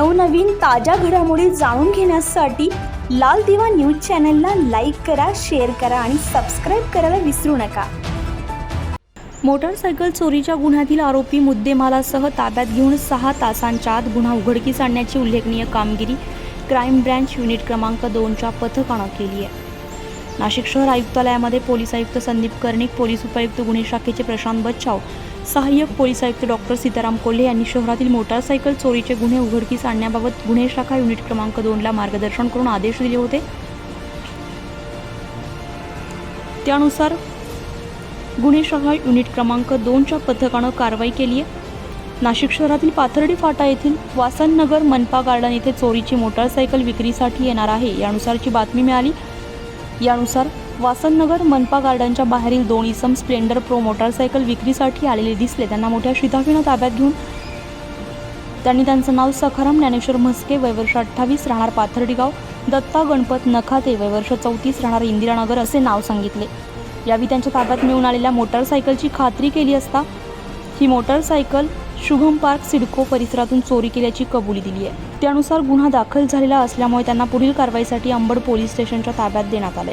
नवनवीन ताज्या घडामोडी जाणून घेण्यासाठी लाल दिवा न्यूज चॅनलला लाईक करा शेअर करा आणि सबस्क्राईब करायला विसरू नका. मोटारसायकल चोरीच्या गुन्ह्यातील आरोपी मुद्देमालासह ताब्यात घेऊन सहा तासांच्या आत गुन्हा उघडकीस आणण्याची उल्लेखनीय कामगिरी क्राईम ब्रँच युनिट क्रमांक दोनच्या पथकानं केली आहे. नाशिक शहर आयुक्तालयामध्ये पोलीस आयुक्त संदीप कर्णिक पोलीस उपायुक्त गुन्हे शाखेचे प्रशांत बच्चाव सहाय्यक पोलीस आयुक्त डॉक्टर सीताराम कोल्हे यांनी शहरातील मोटारसायकल चोरीचे गुन्हे उघडकीस आणण्याबाबत गुन्हे शाखा युनिट क्रमांक दोनला मार्गदर्शन करून आदेश दिले होते. त्यानुसार गुन्हे शाखा युनिट क्रमांक दोनच्या पथकानं कारवाई केली आहे. नाशिक शहरातील पाथर्डी फाटा येथील वासननगर मनपा गार्डन येथे चोरीची मोटारसायकल विक्रीसाठी येणार आहे यानुसारची बातमी मिळाली. यानुसार वासननगर मनपा गार्डनच्या बाहेरील दोन इसम स्प्लेंडर प्रो मोटारसायकल विक्रीसाठी आलेले दिसले. त्यांना मोठ्या शिताफीनं ताब्यात घेऊन त्यांनी त्यांचं नाव सखाराम ज्ञानेश्वर म्हस्के वयवर्ष अठ्ठावीस राहणार पाथर्डीगाव दत्ता गणपत नखाते वयवर्ष चौतीस राहणार इंदिरानगर असे नाव सांगितले. यावेळी त्यांच्या ताब्यात मिळून आलेल्या मोटारसायकलची खात्री केली असता ही मोटारसायकल शुभम पार्क सिडको परिसरातून चोरी केल्याची कबुली दिली आहे. त्यानुसार गुन्हा दाखल झालेला असल्यामुळे त्यांना पुढील कारवाईसाठी अंबड पोलीस स्टेशनच्या ताब्यात देण्यात आले